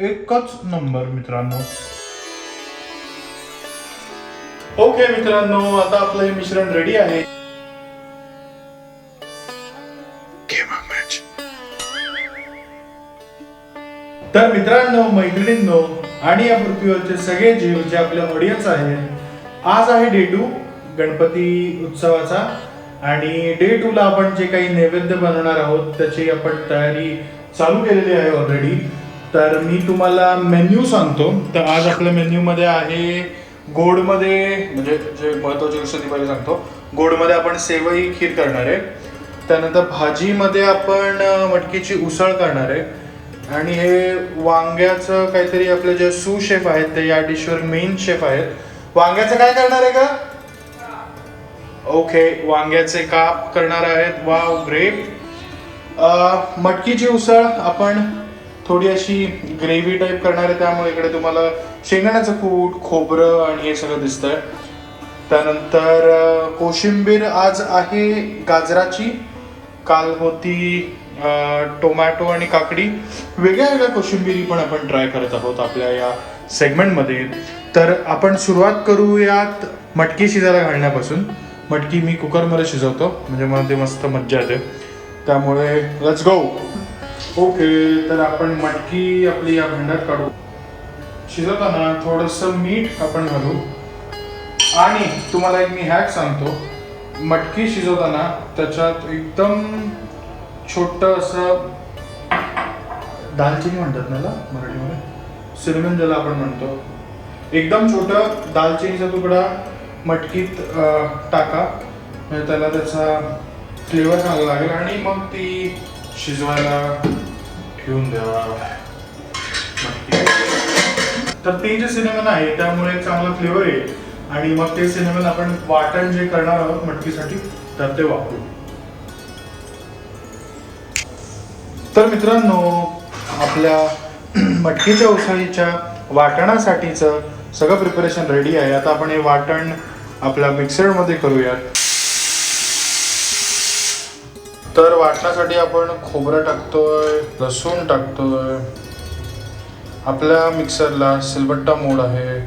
एकच नंबर मित्रांनो ओके मित्रांनो आता आपलं हे मिश्रण रेडी आहे तर मित्रांनो मैत्रिणींनो आणि या पृथ्वीवरचे सगळे जीव जे आपले ऑडियन्स आहेत आज आहे डे टू गणपती उत्सवाचा आणि डे टू ला आपण जे काही नैवेद्य बनवणार आहोत त्याची आपण तयारी चालू केलेली आहे ऑलरेडी तर मी तुम्हाला मेन्यू सांगतो. तर आज आपल्या मेन्यू मध्ये आहे गोडमध्ये म्हणजे जे महत्वाची गोष्ट ती पहिले सांगतो. गोडमध्ये आपण सेवई खीर करणार आहे. त्यानंतर भाजीमध्ये आपण मटकीची उसळ करणार आहे. आणि हे वांग्याचं काहीतरी आपले जे सू शेफ आहेत ते या डिशवर मेन शेफ आहेत. वांग्याचं काय करणार आहे का? ओके वांग्याचे काप करणार आहेत. वाव ग्रेट मटकीची उसळ आपण थोडी अशी ग्रेव्ही टाईप करणार आहे त्यामुळे इकडे तुम्हाला शेंगण्याचं कूट खोबरं आणि हे सगळं दिसतंय. त्यानंतर कोशिंबीर आज आहे गाजराची काल होती टोमॅटो आणि काकडी. वेगळ्या वेगळ्या कोशिंबिरी पण आपण ट्राय करत आहोत आपल्या या सेगमेंटमध्ये तर आपण सुरुवात करूयात मटकी शिजायला घालण्यापासून. मटकी मी कुकरमध्ये शिजवतो म्हणजे मला ते मस्त मज्जा येते. त्यामुळे लेट्स गो ओके तर आपण मटकी आपली या भांड्यात काढू. शिजवताना थोडंसं मीठ आपण घालू. आणि तुम्हाला एक मी हॅक सांगतो. मटकी शिजवताना त्याच्यात एकदम छोट असं दालचिनी म्हणतात ना मराठीमध्ये? सिनेमन ज्याला आपण म्हणतो. एकदम छोटं दालचिनीचा तुकडा मटकीत टाका. म्हणजे त्याला त्याचा फ्लेवर चांगला लागेल. आणि मग ती शिजवायला ठेवून द्यावा. तर ते जे सिनेमन आहे त्यामुळे एक चांगला फ्लेवर येईल आणि मग ते सिनेमन आपण वाटण जे करणार आहोत मटकीसाठी तर ते वापरू. तर मित्रांनो आपल्या मटकीच्या उसळीच्या वाटणासाठीचं सगळं प्रिपरेशन रेडी आहे. आता आपण हे वाटण आपल्या मिक्सरमध्ये करूयात. तर वाटण्यासाठी आपण खोबरं टाकतोय लसूण टाकतोय. आपल्या मिक्सरला सिलबट्टा मोड आहे.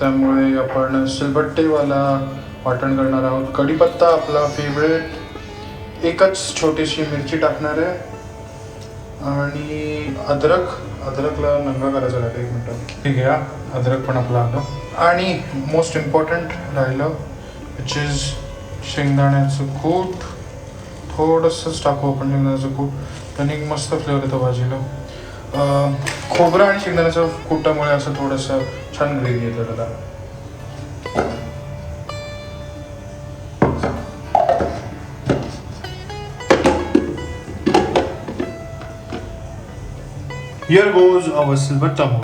त्यामुळे आपण सिलबट्टेवाला वाटण करणार आहोत. कढीपत्ता आपला फेवरेट एकच छोटीशी मिरची टाकणार आहे. आणि अद्रक अद्रकला नंगा करायचा लागेल एक मिनटं. ठीक आहे अद्रक पण आपला आलं. आणि मोस्ट इम्पॉर्टंट राहिलं विच इज शेंगदाण्याचं कूट. थोडंसंच टाकू आपण शेंगदाण्याचं कूट त्याने एक मस्त फ्लेवर येतो भाजीला. खोबरं आणि शेंगदाण्याचं कुटामुळे असं थोडंसं छान ग्रेव्ही येतं त्याला. हिअर गोज अवर सिल्वर टमो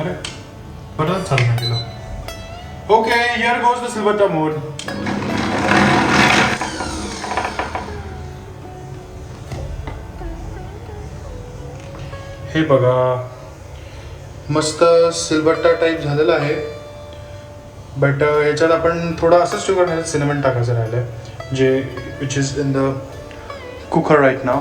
अरे बरं चालणार okay here goes the silver tamul. हे बघा. मस्त सिल्बट्टा टाईप झालेला आहे. बट याच्यात आपण थोडं असंच शुगर नाही सिनेमन टाकायचं राहिलं आहे जे which is in the cooker right now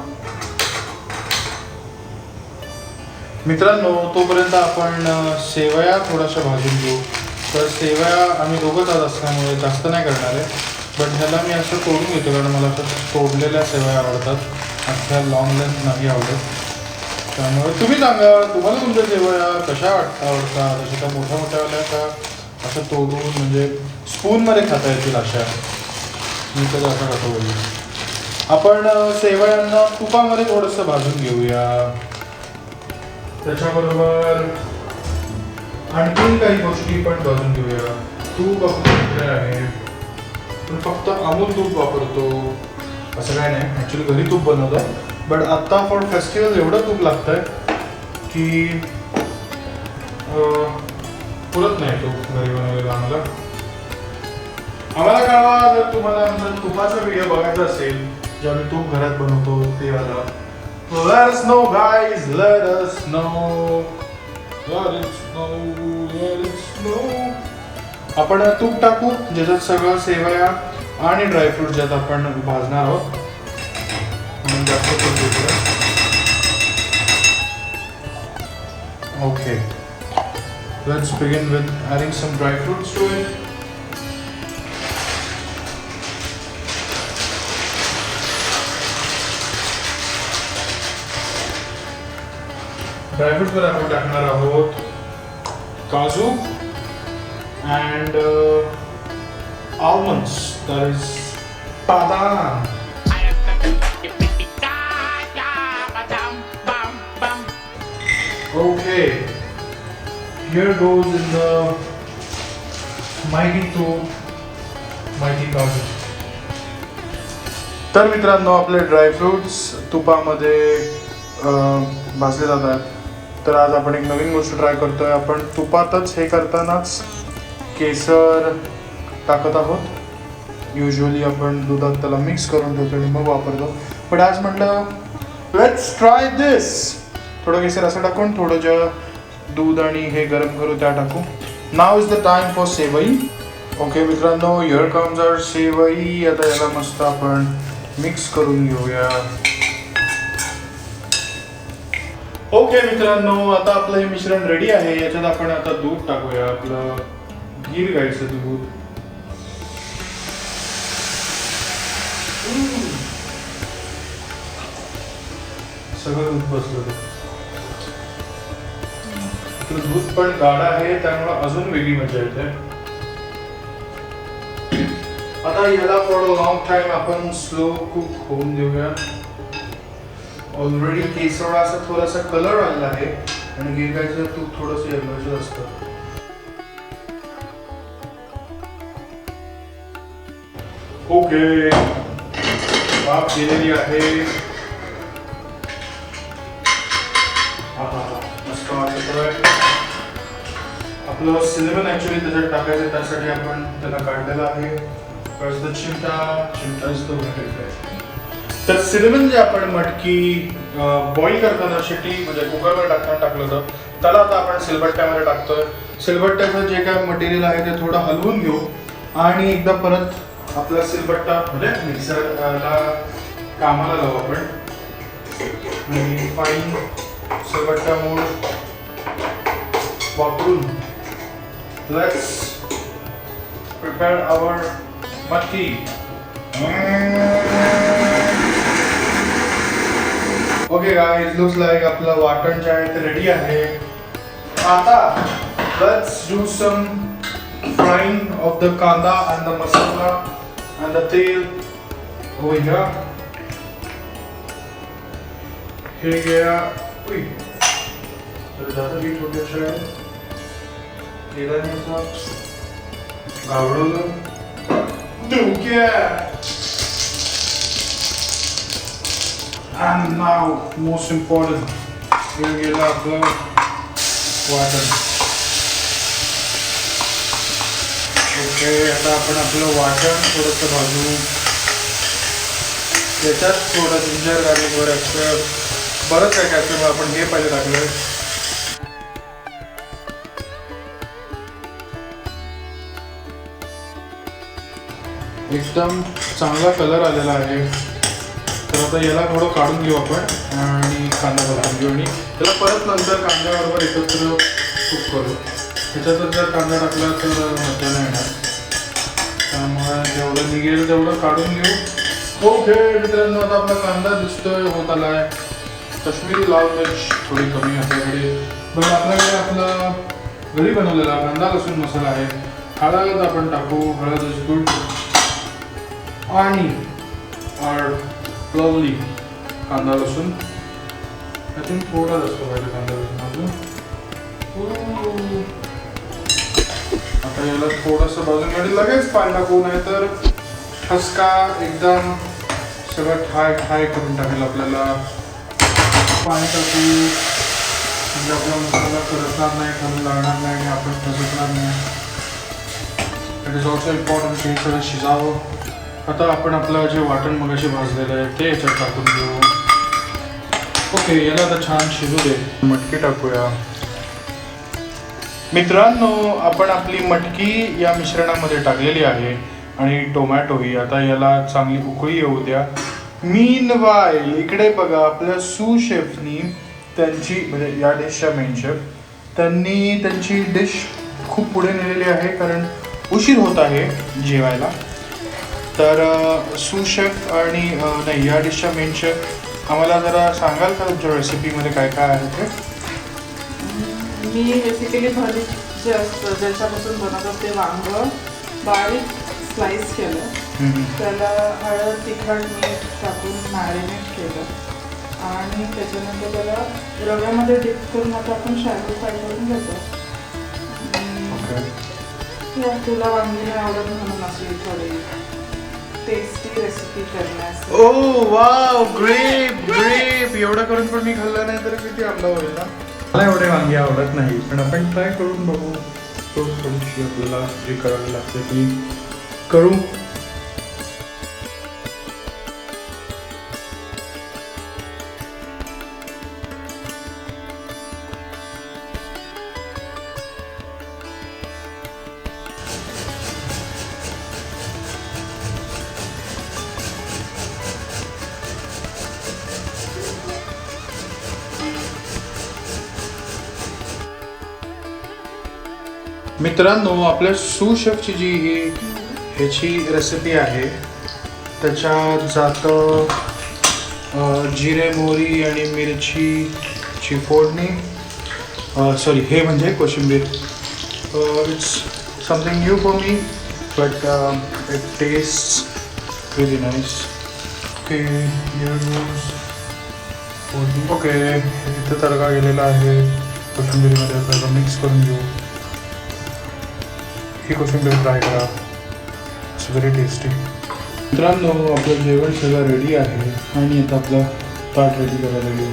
मित्रांनो तोपर्यंत आपण सेवया थोड्याशा भाजून घेऊ. तर सेवया आम्ही दोघंच आज असल्यामुळे जास्त नाही करणार आहे. बट ह्याला मी असं तोडून घेतो कारण मला असं तोडलेल्या सेवया आवडतात. अख्ख्या लॉंग लेंथ नाही आवडत. त्यामुळे तुम्ही सांगा तुम्हाला तुमच्या शेवया कशा वाटता आवडतात अशा त्या मोठ्या मोठ्या आल्या का असं तोडून म्हणजे स्पूनमध्ये खाता येतील अशा? मी तर असं खातो बोलली आपण शेवयांना सेवयांना तुपामध्ये थोडंसं भाजून घेऊया. त्याच्याबरोबर आणखीन काही गोष्टी पण भाजून घेऊया. तूप आपण आहे. पण फक्त अमूल तूप वापरतो. असं काय नाही. ॲक्च्युली घरी तूप बनवतो बट आत्ता फॉर फेस्टिवल एवढं तूप आहे की पुरत नाही तूप घरी बनवलेला आम्हाला आम्हाला कळवा जर तुम्हाला आमचा तुपाचा व्हिडिओ बघायचा असेल जेव्हा मी तूप घरात बनवतो ते वाला Let us know, guys. Let us know. Let it snow Let it snow आपण तूप टाकू ज्याच्यात सगळं सेवया आणि ड्रायफ्रूट ज्यात आपण भाजणार आहोत Okay. Let's begin with adding some dry fruits to it. Dry fruits वर आपण टाकणार आहोत काजू अँड almonds that is बदाम Okay, here goes in the mighty to mighty काजू तर मित्रांनो आपले ड्रायफ्रुट्स तुपामध्ये भाजले जातात. तर आज आपण एक नवीन गोष्ट ट्राय करतोय. आपण तुपातच हे करतानाच केसर टाकत आहोत. युजली आपण दुधात त्याला मिक्स करून ठेवतो आणि मग वापरतो. पण आज म्हटलं लेट्स ट्राय दिस थोडं केसर असं टाकून थोडं जे दूध आणि हे गरम करू त्या टाकू. Now is the time for sevai. Okay मित्रांनो हिअर कम्स आर सेवई. आता याला मस्त आपण मिक्स करून घेऊया. ओके मित्रांनो आता आपलं हे मिश्रण रेडी आहे. याच्यात आपण आता दूध टाकूया. आपलं गीर गाईचं दूध. सगळं दूध बसलं. तो दूध पण गाढा आहे त्यामुळे अजून वेगळी मजा येते. आता याला फॉर लॉंग टाइम आपण स्लो कुक होऊन देऊया. ऑलरेडी केसवडा असा थोडासा कलर आलेला आहे आणि गिरगायचं तूप थोडंसं येलोच असतं. ओके वाफ गेलेली आहे. आपलं सिनेमन ऍक्च्युली त्याच्यात टाकायचं त्यासाठी आपण त्याला काढलेलं आहे. Because चिमटा चिमटा is तर सिनेमन जे आपण मटकी बॉईल करताना शिटी म्हणजे कुकरवर टाकताना टाकलं होतं त्याला आता आपण सिलबट्ट्यामध्ये टाकतोय. सिलबट्ट्याचं जे काय मटेरियल आहे ते थोडं हलवून घेऊ आणि एकदा परत आपला सिलबट्टा म्हणजे मिक्सरला कामाला लावू आपण. आणि फाईन सिलबट्टा मोड वापरून Let's prepare our mati. Okay guys looks like आपलं वाटण जे आहे ते रेडी आहे. आता let's do some frying of the kanda and the masala and the tel हो ह्या हे गया उई. तर जातं मी शायद केल्याने गावडवलं डोक्या And now, most important, we'll get गेलं the water. ओके आता आपण आपलं वाटण थोडंसं भाजू. त्याच्यात थोडं जिंजर गार्लिक वर असतं. बरंच काय काय आपण हे पाहिजे टाकलं एकदम चांगला कलर आलेला आहे. तर आता याला थोडं काढून घेऊ आपण आणि कांदा भाजून घेऊ आणि त्याला परत नंतर कांद्याबरोबर एकत्र कुक करू. त्याच्यातच जर कांदा टाकला तर मजा नाही येणार. त्यामुळे जेवढं निघेल तेवढं काढून घेऊ. हो, ओके मित्रांनो आता आपला कांदा दिसतोय होत आला आहे कश्मीरी लाल मिर्च थोडी कमी आपल्याकडे. पण आपल्याकडे आपला घरी बनवलेला कांदा लसूण मसाला आहे. हळद आपण टाकू हळद इज गुड आणि लवली कांदा लसूण. आय थिंक थोडा जास्त पाहिजे कांदा लसूण अजून आता याला थोडंसं बाजूमध्ये लगेच पाणी टाकू नाही तर ठसका एकदम सगळं ठाय ठाय करून टाकेल आपल्याला. पाणी टाकू. म्हणजे आपला मसाला करपणार नाही खालून लागणार नाही आणि आपण ठसकणार नाही. इट इज ऑल्सो इम्पॉर्टंट की सगळं शिजावं. आता आपण आपलं जे वाटण मगाशी भाजलेलं आहे ते याच्यात टाकून घेऊ ओके याला आता छान शिजू दे. मटकी टाकूया. मित्रांनो आपण आपली मटकी या मिश्रणामध्ये टाकलेली आहे आणि टोमॅटोही आता याला चांगली उकळी येऊ द्या. मीन वाय इकडे बघा आपल्या सू शेफनी त्यांची म्हणजे या डिशच्या मेन शेफ त्यांनी त्यांची डिश खूप पुढे नेलेली आहे कारण उशीर होत आहे जेवायला. तर सू शेफ आणि नाही या डिशच्या मेन शेफ आम्हाला जरा सांगाल का तुमच्या रेसिपीमध्ये काय काय आहे ते? मी बेसिकली भरीत जे असतं ज्याच्यापासून बनवतात ते वांग बारीक स्लाइस केलं. त्याला हळद तिखट मीठ टाकून मॅरिनेट केलं. आणि त्याच्यानंतर त्याला रव्यामध्ये डिप करून आता आपण शॅलो फ्राय करून घेतो. तुला वांगी आवडत म्हणून अशी थोडी टेस्टी रेसिपी करण्यास ओ वाव ग्रेप ग्रेप. एवढं करून पण मी खाल्लं नाही तर किती आपलं होईल ना. मला एवढे वांगी आवडत नाही पण आपण ट्राय करून बघू. थोडीशी आपल्याला जे करावी लागते ती करू. मित्रांनो आपल्या सुशेफची जी ही ह्याची रेसिपी आहे त्याच्यात जातं जिरे मोहरी आणि मिरचीची फोडणी. सॉरी हे म्हणजे कोशिंबीर. It's something new for me but it taste very nice okay okay इथं तडका गेलेला आहे. कोशिंबीरमध्ये आपल्याला मिक्स करून घेऊ. ही कोशिंबीर ट्राय करा. इट्स व्हेरी टेस्टी मित्रांनो आपलं जेवण सगळं रेडी आहे. आणि आता आपलं ताट रेडी करायला घेऊ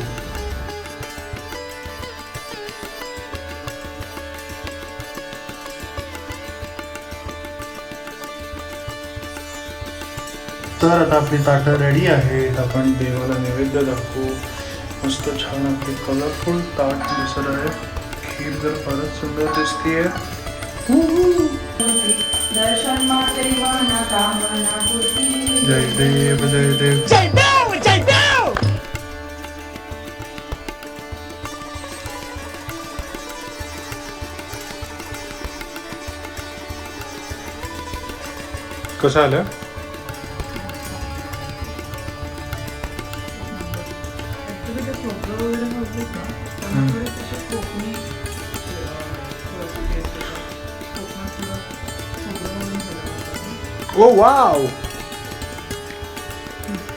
तर आता आपली ताटं रेडी आहेत आपण देवाला नैवेद्य दाखवू. मस्त छान आपली कलरफुल ताट दिसत आहे. खीर जर फारच सुंदर दिसतीये दर्शन माते मना कामना पूर्ती। जय देव जय देव। J Bill, J Bill! कसं आलं? Oh, ओ वाव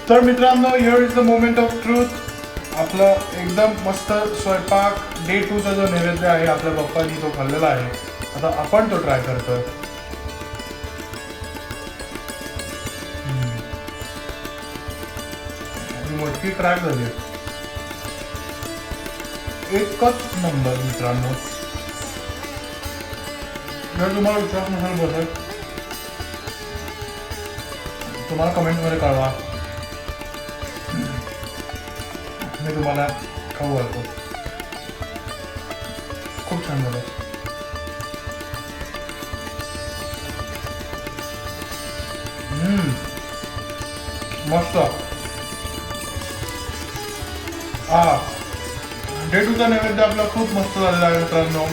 तर मित्रांनो here is the moment of truth आपलं एकदम मस्त स्वयंपाक डे टूचा जो नैवेद्य आहे आपल्या पप्पानी तो खाल्लेला आहे. आता आपण तो ट्राय करतो मोठी ट्राय झाली. एकच नंबर मित्रांनो. जर तुम्हाला विश्वास नसेल बसत तुम्हाला कमेंटमध्ये कळवा. मी तुम्हाला खाऊ घालतो. खूप छान झालं. मस्त. हा. डे टूचा नैवेद्य आपला खूप मस्त झालेला आहे मित्रांनो.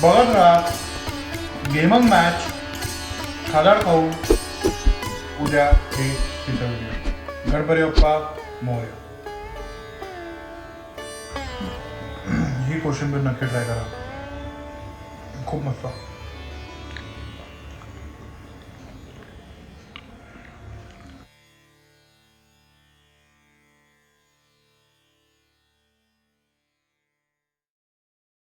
बघत राहा. गेमंग मॅच. खादाड खाऊ. पूजा हे तिसरं व्हिडिओ गणपती बाप्पा मोर्या। ही कोशिंबीर नक्की ट्राय करा. खूप मस्त.